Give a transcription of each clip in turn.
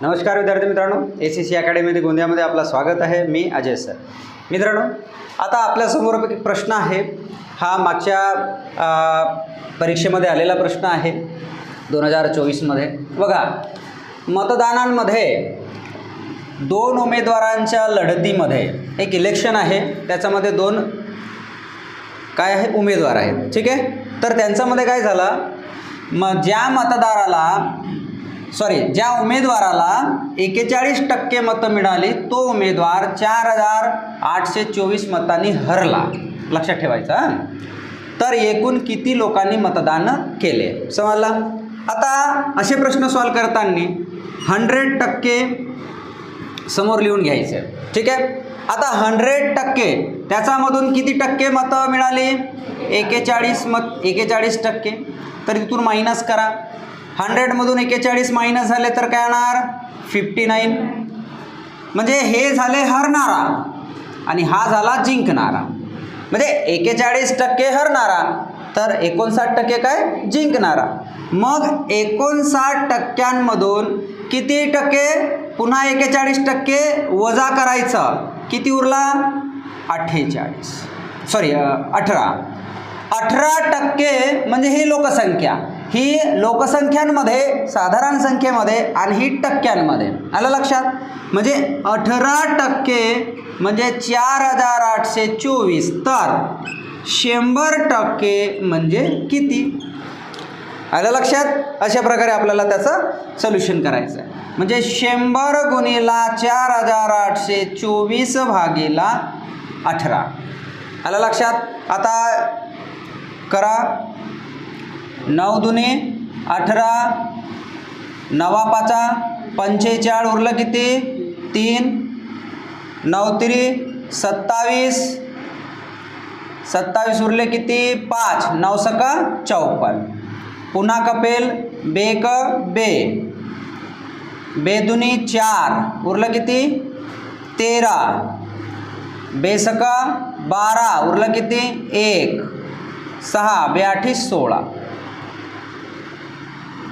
नमस्कार विद्यार्थी मित्रांनो ए सी सी अकॅडमीमध्ये गोंदियामध्ये आपलं स्वागत आहे. मी अजय सर. मित्रांनो आता आपल्यासमोर एक प्रश्न आहे. हा मागच्या परीक्षेमध्ये आलेला प्रश्न आहे. दोन हजार चोवीसमध्ये. बघा मतदानांमध्ये दोन उमेदवारांच्या लढतीमध्ये एक इलेक्शन आहे. त्याच्यामध्ये दोन काय आहे? उमेदवार आहेत. ठीक आहे? तर त्यांच्यामध्ये काय झालं? मग ज्या मतदाराला सॉरी ज्या उमेदवाराला एकेचाळीस टक्के मतं मिळाली तो उमेदवार चार हजार आठशे चोवीस मतांनी हरला. लक्षात ठेवायचं तर एकूण किती लोकांनी मतदान केले? समजला? आता असे प्रश्न सॉल्व करताना हंड्रेड टक्के समोर लिहून घ्यायचे. ठीक आहे? आता हंड्रेड टक्के त्याच्यामधून किती टक्के मतं मिळाली? एकेचाळीस मत एकेचाळीस टक्के. तर तिथून मायनस करा. हंड्रेडमधून एकेचाळीस मायनस झाले तर काय येणार फिफ्टी नाईन म्हणजे हे झाले हरणारा आणि हा झाला जिंकणारा. म्हणजे एकेचाळीस टक्के हरणारा तर एकोणसाठ टक्के काय? जिंकणारा. मग एकोणसाठ टक्क्यांमधून किती टक्के? पुन्हा एकेचाळीस टक्के वजा करायचं. किती उरला? अठ्ठेचाळीस. सॉरी अठरा. अठरा टक्के म्हणजे ही लोकसंख्या. ही लोकसंख्यांमध्ये साधारण संख्येमध्ये आणि ही टक्क्यांमध्ये. आलं लक्षात? म्हणजे अठरा टक्के म्हणजे चार हजार आठशे चोवीस. तर शंभर टक्के म्हणजे किती? आलं लक्षात? अशा प्रकारे आपल्याला त्याचं सोल्युशन करायचं आहे. म्हणजे शंभर गुणीला चार हजार आठशे चोवीस भागीला अठरा. आलं लक्षात? आता करा. नऊ दुने अठरा. नवा पाचा. पंचेचाळ उरलं किती? तीन. नऊ तिरी. सत्तावीस. सत्तावीस उरले किती? पाच. नऊ सका चौपन्न पुन्हा कपेल. बेक बे. बेदुनी चार. उरलं किती? तेरा. बेसका बारा. उरलं किती? एक. सहा बेआठी सोळा.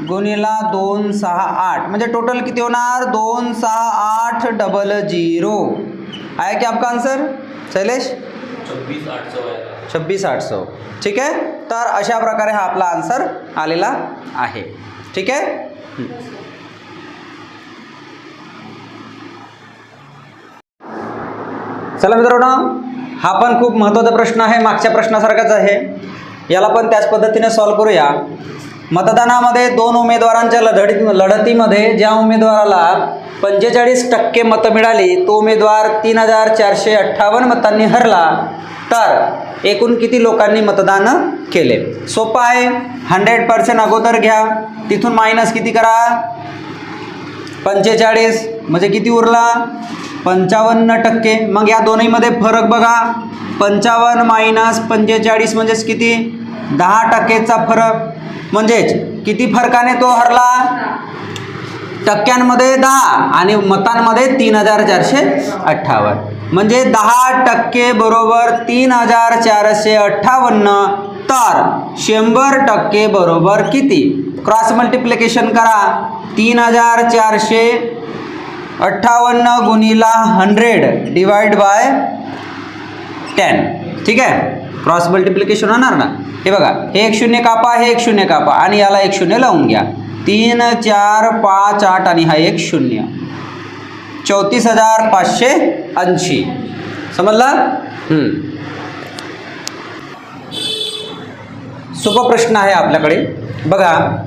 गुणिला दोन सहा आठ. म्हणजे टोटल किती होणार? दोन सहा आठ डबल झिरो आहे की आपका आन्सर शैलेश? छब्बीस आठ सौ छब्बीस आठ सौ ठीक आहे? तर अशा प्रकारे हा आपला आन्सर आलेला आहे. ठीक आहे? हं. चला मित्रांनो हा पण खूप महत्त्वाचा प्रश्न आहे. मागच्या प्रश्नासारखाच आहे. याला पण त्याच पद्धतीने सॉल्व करूया. मतदानामध्ये दोन उमेदवारांच्या लढती लढतीमध्ये ज्या उमेदवाराला पंचेचाळीस टक्के मतं मिळाली तो उमेदवार तीन हजार चारशे अठ्ठावन्न मतांनी हरला. तर एकूण किती लोकांनी मतदान केले? सोपं आहे. हंड्रेड पर्सेंट अगोदर घ्या. तिथून मायनस किती करा? पंचेचाळीस. म्हणजे किती उरला? पंचावन्न टक्के. मग या दोन्हीमध्ये फरक बघा. पंचावन्न मायनस पंचेचाळीस म्हणजेच किती? दहा टक्केचा फरक. म्हणजेच किती फरकाने तो हरला? टक्क्यांमध्ये दहा आणि मतांमध्ये तीन हजार चारशे अठ्ठावन्न. म्हणजे दहा टक्के बरोबर तीन हजार चारशे अठ्ठावन्न. तर शंभर टक्के बरोबर किती? क्रॉस मल्टिप्लिकेशन करा. तीन हजार चारशे अठ्ठावन्न गुणीला हंड्रेड डिवाइड बाय टेन. ठीक आहे? क्रॉस मल्टिप्लिकेशन होणार ना? हे बघा हे एक शून्य कापा हे एक शून्य कापा आणि याला एक शून्य लावून घ्या. तीन चार पाच आठ आणि हा एक शून्य. चौतीस हजार पाचशे ऐंशी. समजलं? हम्म. सोपा प्रश्न आहे आपल्याकडे. बघा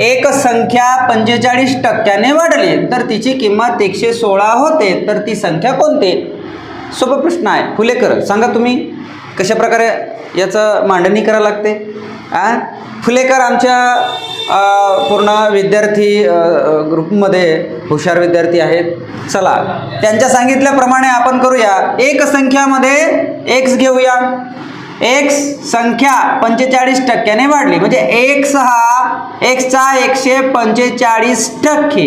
एक संख्या पंचेचाळीस टक्क्याने वाढली तर तिची किंमत एकशे सोळा होते तर ती संख्या कोणती? सोपा प्रश्न आहे. फुलेकर सांगा तुम्ही कशा प्रकारे याचं मांडणी करावं लागते? आ? फुलेकर आमच्या पूर्ण विद्यार्थी ग्रुपमध्ये हुशार विद्यार्थी आहेत. चला त्यांच्या सांगितल्याप्रमाणे आपण करूया. एक संख्यामध्ये एक्स घेऊया. एक्स संख्या पंचेचाळीस टक्क्याने वाढली. म्हणजे एक्स हा एक्सचा एकशे पंचेचाळीस टक्के.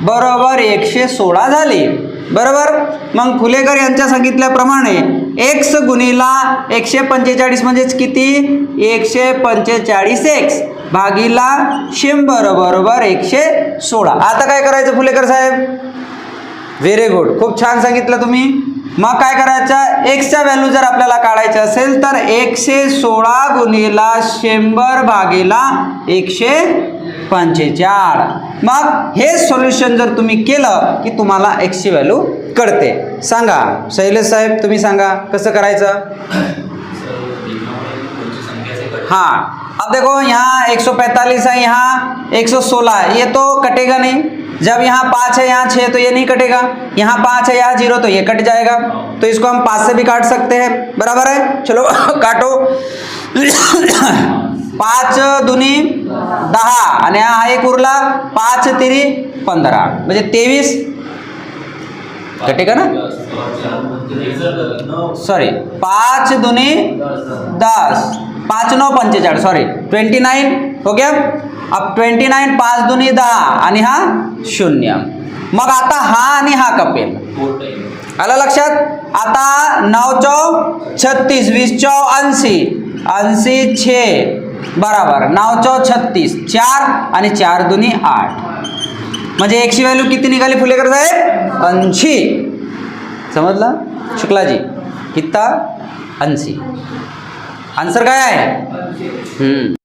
बरोबर एकशे सोळा झाली. बरोबर? मग फुलेकर यांच्या सांगितल्याप्रमाणे एक्स गुणिला एकशे पंचेचाळीस म्हणजेच किती? एकशे पंचेचाळीस एक्स भागीला शंभर. बरोबर? एकशे सोळा. आता काय करायचं फुलेकर साहेब? व्हेरी गुड खूप छान सांगितलं तुम्ही. मग काय करायचं? एक्सच्या व्हॅल्यू जर आपल्याला काढायचं असेल तर एकशे सोळा गुणिला शंभर भागीला एकशे पंचेचाळ. मग हे सोल्युशन जर तुम्ही केलं की तुम्हाला एक्सची व्हॅल्यू कळते. सांगा. शैलेश साहेब तुम्ही सांगा कसं करायचं? हां. हाँ अब देखो यहाँ 145 है यहाँ 116 ये तो कटेगा नहीं. जब यहाँ पाँच है यहाँ छः तो ये नहीं कटेगा। यहाँ पाँच है यहाँ जीरो तो ये कट जाएगा। तो इसको हम पाँच से भी काट सकते हैं। बराबर है? चलो काटो। पाच दुनी दहा आणि हा एक उरला। पाच तिरी पंधरा म्हणजे तेवीस? कटेगा ना? सॉरी पाँच दुनी दस। पाँच नौ पंचेचाळीस सॉरी ट्वेंटी नाईन हो गया? अब ट्वेंटी नाईन पाच दुनी दहा आणि हा शून्य. मग आता हा आणि हा कपेल. आलं लक्षात? आता नऊ चौ छत्तीस वीस चौ ऐंशी. ऐंशी छे. बराबर. नऊ चौ छत्तीस. चार आणि चार दुनी आठ. म्हणजे एकशे व्हॅल्यू किती निघाली फुलेकर साहेब? ऐंशी. समजलं? शुक्लाजी कित्ता ऐंशी. आन्सर काय आहे?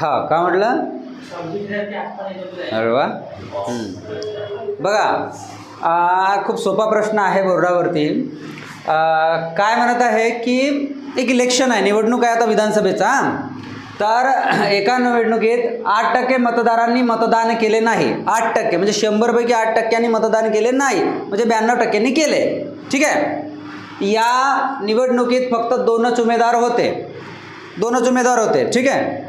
हा का म्हटलं? अरे वा. बघा खूप सोपा प्रश्न आहे बोर्डावरती. काय म्हणत आहे की एक इलेक्शन आहे निवडणूक आहे आता विधानसभेचा. तर एका निवडणुकीत आठ टक्के मतदारांनी मतदान केले नाही. आठ टक्के म्हणजे शंभरपैकी आठ टक्क्यांनी मतदान केले नाही. म्हणजे ब्याण्णव टक्क्यांनी केले. ठीक आहे? या निवडणुकीत फक्त दोनच उमेदवार होते. दोनच उमेदवार होते. ठीक आहे?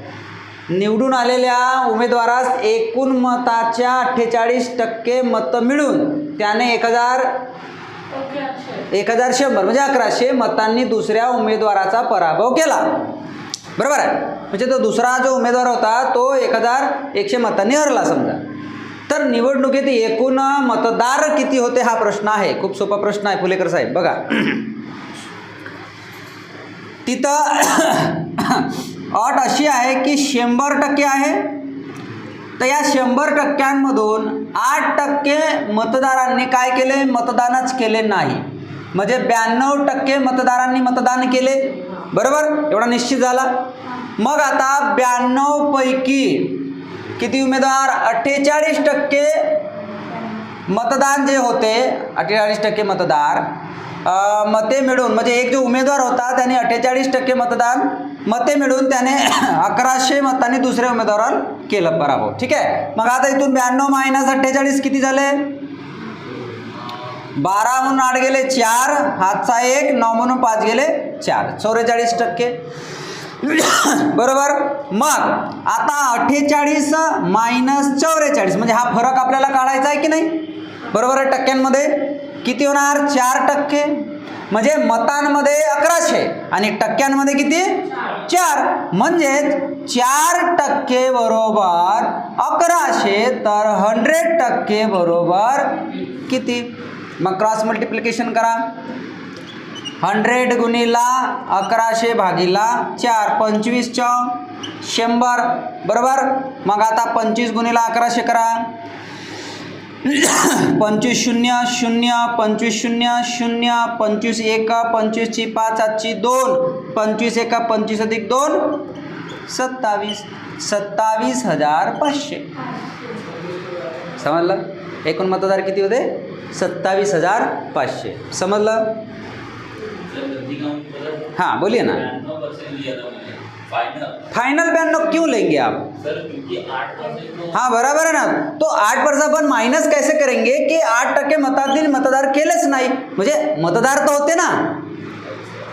निवडून आलेल्या उमेदवारास एकूण मताच्या अठ्ठेचाळीस टक्के मतं मिळून त्याने एक हजार एक हजार शंभर म्हणजे अकराशे मतांनी दुसऱ्या उमेदवाराचा पराभव केला. बरोबर आहे? म्हणजे तो दुसरा जो उमेदवार होता तो एक हजार एकशे मतांनी हरला समजा. तर निवडणुकीत एकूण मतदार किती होते हा प्रश्न आहे. खूप सोपा प्रश्न आहे फुलेकर साहेब बघा. तिथं अट अशी आहे की शंभर टक्के आहे. तर या शंभर टक्क्यांमधून आठ टक्के मतदारांनी काय केले? मतदानच केले नाही. म्हणजे ब्याण्णव टक्के मतदारांनी मतदान केले. बरोबर? एवढा निश्चित झाला. मग आता ब्याण्णवपैकी किती उमेदवार? अठ्ठेचाळीस टक्के मतदान जे होते अठ्ठेचाळीस टक्के मतदार मते मिळून म्हणजे एक जो उमेदवार होता त्याने अठ्ठेचाळीस टक्के मतदान मते मिळून त्याने अकराशे मतांनी दुसऱ्या उमेदवारावर केलं पराभव. ठीक आहे? मग आता इथून ब्याण्णव मायनस अठ्ठेचाळीस किती झाले? बारा म्हणून आठ गेले चार. हातचा एक नऊ म्हणून पाच गेले चार. चौवेचाळीस टक्के. बरोबर? मग आता अठ्ठेचाळीस मायनस चौवेचाळीस म्हणजे हा फरक आपल्याला काढायचा आहे की नाही? बरोबर टक्क्यांमध्ये? किती होणार? चार टक्के. म्हणजे मतांमध्ये अकराशे आणि टक्क्यांमध्ये किती? चार. म्हणजेच चार टक्के बरोबर अकराशे तर हंड्रेड टक्के बरोबर किती? मग क्रॉस मल्टिप्लिकेशन करा. हंड्रेड गुणिला अकराशे भागीला चार पंचवीस चौ शंभर. बरोबर? मग आता पंचवीस गुणिला अकराशे करा. पंचवीस शून्य शून्य पंचवीस शून्य शून्य पंचवीस एक पंचवीसची पाच आजची दोन पंचवीस एका पंचवीस अधिक दोन सत्तावीस सत्तावीस हजार पाचशे. समजलं? एकूण मतदार किती होते? सत्तावीस हजार पाचशे. समजलं? हां बोलिये बोलिए ना. फाइनल फाइनल ब्याण्णव क्यों लेंगे आप? सर क्योंकि आठ हाँ बराबर है ना? तो आठ परसेंट अपन माइनस कैसे करेंगे कि आठ टक्के मतातील मतदार केलेच नाही म्हणजे मतदार तो होते ना।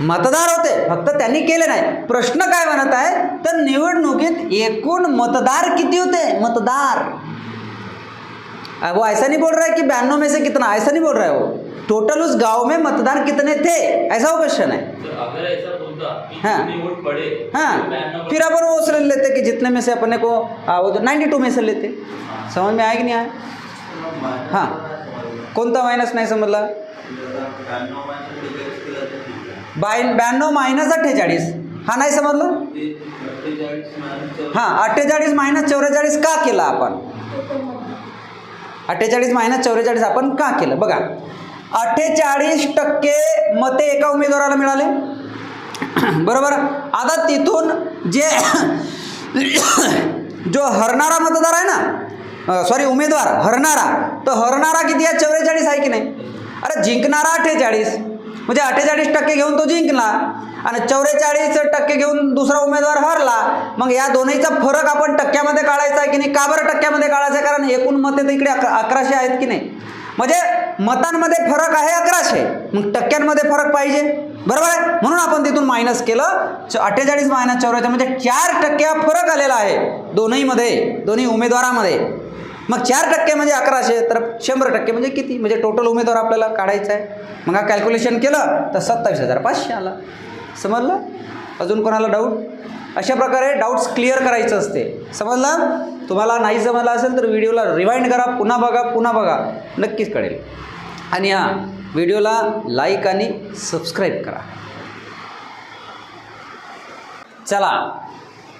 मतदार होते फक्त त्यांनी केले नाही. प्रश्न काय म्हणत आहे? तर निवडणुकीत एकूण मतदार किती होते? मतदार. वो ऐसा नहीं बोल रहा है कि बयानवे में से कितना? ऐसा नहीं बोल रहा है वो. टोटल उस गांव में मतदान कितने थे? ऐसा वो क्वेश्चन है। सर अगर ऐसा बोलता हाँ। वोट पड़े हाँ। तो 92 फिर अपन वो उसने लेते कि जितने में से अपने को आ, वो जो नाइन्टी टू में से लेते। समझ में आया कि नहीं आया? हाँ। कोणता मायनस नाही समजला बाय ब्याण्णव मायनस अठ्ठेचाळीस। हा नाही समजलं हां अठ्ठेचाळीस मायनस चौवेचाळीस का केलं आपण? अठ्ठेचाळीस मायनस चौवेचाळीस आपण का केलं? बघा. अठ्ठेचाळीस टक्के मते एका उमेदवाराला मिळाले. बरोबर? आता तिथून जे जो हरणारा मतदार आहे ना सॉरी उमेदवार हरणारा तो हरणारा किती आहे? चौवेचाळीस आहे की नाही? अरे जिंकणारा अठ्ठेचाळीस. म्हणजे अठ्ठेचाळीस टक्के घेऊन तो जिंकला आणि चौवेचाळीस टक्के घेऊन दुसरा उमेदवार हरला मग या दोन्हीचा फरक आपण टक्क्यामध्ये काढायचा आहे की नाही? का बरं टक्क्यामध्ये काढायचा आहे? कारण एकूण मते तर इकडे अक अकराशे आहेत की नाही? म्हणजे मतांमध्ये फरक आहे अकराशे. मग टक्क्यांमध्ये फरक पाहिजे. बरोबर आहे? म्हणून आपण तिथून मायनस केलं. च- अठ्ठेचाळीस मायनस चौऱ्याच्या म्हणजे चार टक्के हा फरक आलेला आहे. दोन्हीमध्ये दोन्ही उमेदवारामध्ये. मग चार टक्के म्हणजे अकराशे तर शंभर टक्के म्हणजे किती? म्हणजे टोटल उमेदवार आपल्याला काढायचा आहे. मग हा कॅल्क्युलेशन केलं तर सत्तावीस हजार पाचशे आला. समजलं? अजून कोणाला डाऊट अशा प्रकारे डाऊट्स क्लिअर करायचं असते. समजलं? तुम्हाला नाही जमलं असेल तर व्हिडिओला रिवाइंड करा पुन्हा बघा पुन्हा बघा. नक्कीच कळेल. आणि हां व्हिडिओला लाईक आणि सबस्क्राईब करा. चला.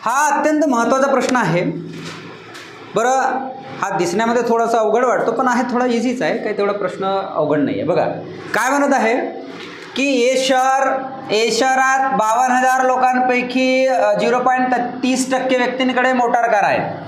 हा अत्यंत महत्त्वाचा प्रश्न आहे. बरं हा दिसण्यामध्ये थोडासा अवघड वाटतो पण आहे थोडा इझीच आहे. काही तेवढा प्रश्न अवघड नाही आहे बघा काय म्हणत आहे? की हे शहर ए शहरात बावन्न हजार लोकांपैकी झिरो पॉईंट तीस टक्के व्यक्तींकडे मोटार कार आहे.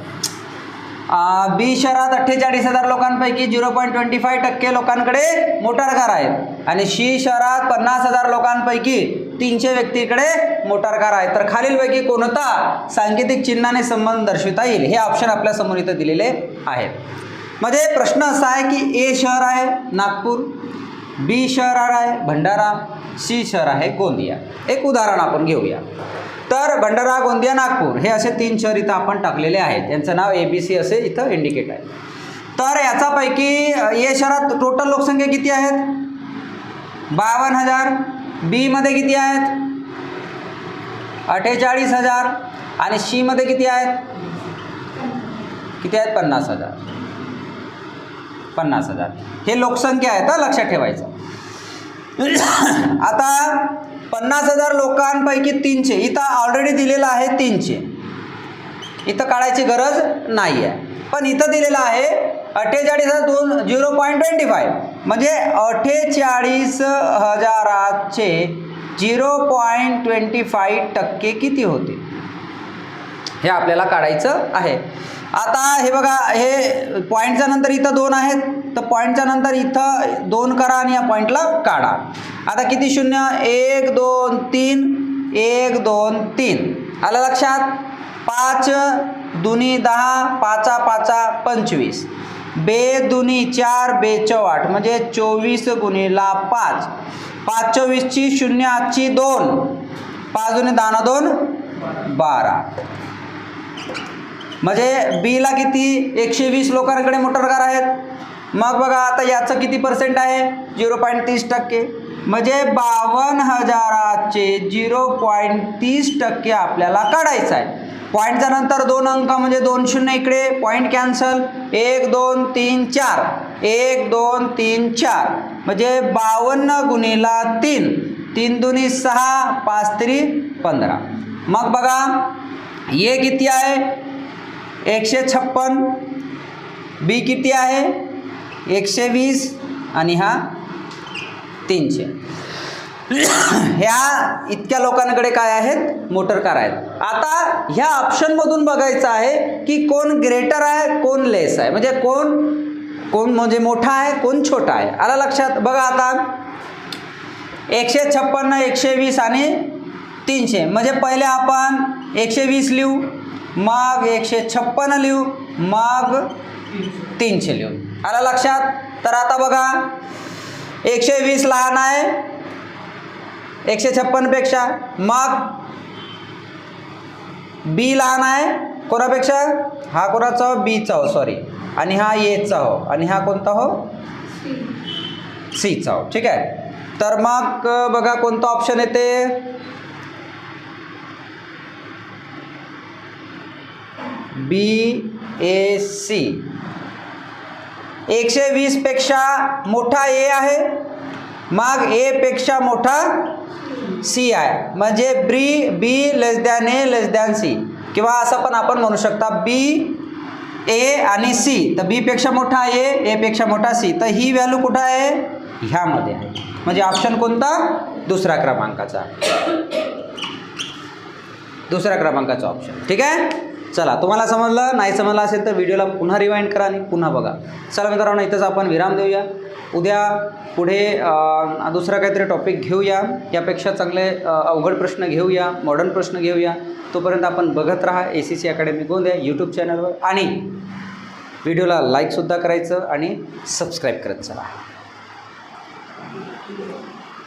बी शहरात अठ्ठेचाळीस हजार लोकांपैकी झिरो पॉईंट ट्वेंटी फाय टक्के लोकांकडे मोटार कार आहेत आणि शी शहरात पन्नास हजार लोकांपैकी तीनशे व्यक्तीकडे मोटार कार आहे. तर खालीलपैकी कोणता सांकेतिक चिन्हाने संबंध दर्शविता येईल हे ऑप्शन आपल्यासमोर इथं दिलेले आहेत. म्हणजे प्रश्न असा आहे की ए शहर आहे नागपूर. बी शहर आहे भंडारा सी शहर आहे गोंदिया. एक उदाहरण आपण घेऊया. तर भंडारा गोंदिया नागपूर हे असे तीन शहर इथं आपण टाकलेले आहेत. यांचं नाव ए बी सी असे इथं इंडिकेट आहे. तर याचापैकी ए शहरात टोटल लोकसंख्या किती आहेत? बावन्न हजार. बीमध्ये किती आहेत? अठ्ठेचाळीस हजार. आणि शीमध्ये किती आहेत? किती आहेत? पन्नास हजार. पन्नास हजार. हे लोकसंख्या आहे तर लक्षात ठेवायचं. आता पन्नास हजार लोकांपैकी तीनशे इथं ऑलरेडी दिलेलं आहे तीनशे. इथं काढायची गरज नाही आहे पण इथं दिलेलं आहे अठ्ठेचाळीस हजार दोन झिरो पॉईंट ट्वेंटी फाय म्हणजे अठ्ठेचाळीस हजाराचे झिरो पॉईंट ट्वेंटी फाय टक्के किती होते? हे आपल्याला काढायचं आहे. आता हे बघा हे पॉईंटच्या नंतर इथं दोन आहेत. तर पॉईंटच्या नंतर इथं दोन करा आणि या पॉईंटला काढा. आता किती शून्य? एक दोन तीन. एक दोन तीन. आलं लक्षात? पाच दुनी दहा पाचा पाचा पंचवीस. बे दुनी चार बेचव आठ म्हणजे चोवीस गुणीला पाच. पाच चोवीसची शून्य आजची दोन. पाच दुनी दहा दोन बारा. म्हणजे बीला किती? एकशे वीस लोकांकडे मोटरकार आहेत. मग बघा आता याचं किती पर्सेंट आहे? झिरो पॉईंट तीस टक्के. म्हणजे बावन्न हजाराचे झिरो पॉईंट तीस टक्के आपल्याला काढायचं आहे. पॉईंटच्या नंतर दोन अंक म्हणजे दोन शून्य इकडे. पॉईंट कॅन्सल एक दोन तीन चार. एक दोन तीन चार. म्हणजे बावन्न गुणीला तीन. तीन दुनी सहा पाच तरी पंधरा. मग बघा ये किती आहे? एकशे छप्पन. बी किती आहे? एकशे वीस आणि हा तीनशे. ह्या इतक्या लोकांकडे काय आहेत? मोटर कार आहेत. आता ह्या ऑप्शनमधून बघायचं आहे की कोण ग्रेटर आहे कोण लेस आहे. म्हणजे कोण कोण म्हणजे मोठा आहे कोण छोटा आहे. आला लक्षात? बघा आता. एकशे छप्पन्न एकशे वीस आणि तीनशे. म्हणजे पहिले आपण एकशे वीस लिहू. मग एकशे छप्पन लिहू मग तीनशे लिहू. आला लक्षात? तर आता बघा एकशे वीस लहान आहे एकशे छप्पनपेक्षा मग बी लहान आहे कोणापेक्षा? हा कोणाचा हो? बीचा हो सॉरी आणि हा एचा हो. आणि हा कोणता हो? सीचा हो. ठीक आहे? तर मग बघा कोणतं ऑप्शन येते? बी ए सी एकशे वीसपेक्षा मोठा ए आहे. मग एपेक्षा मोठा सी आहे. म्हणजे ब्री B less than A less than C किंवा असं पण आपण म्हणू शकता बी ए आणि सी तर बीपेक्षा मोठा ए एपेक्षा मोठा सी तर ही व्हॅल्यू कुठं आहे? ह्यामध्ये आहे. म्हणजे ऑप्शन कोणता? दुसऱ्या क्रमांकाचा. दुसऱ्या क्रमांकाचा ऑप्शन ठीक आहे? चला तुम्हाला समजलं? नाही समजलं असेल तर व्हिडिओला पुन्हा रिवाइंड करा आणि पुन्हा बघा. चला मित्रांनो इथंच आपण विराम देऊया. उद्या पुढे दुसरा काहीतरी टॉपिक घेऊया. यापेक्षा चांगले अवघड प्रश्न घेऊया मॉडर्न प्रश्न घेऊया. तोपर्यंत आपण बघत राहा. A C C academy Gondia YouTube चॅनलवर आणि व्हिडिओला लाईकसुद्धा करायचं आणि सबस्क्राईब करत चला.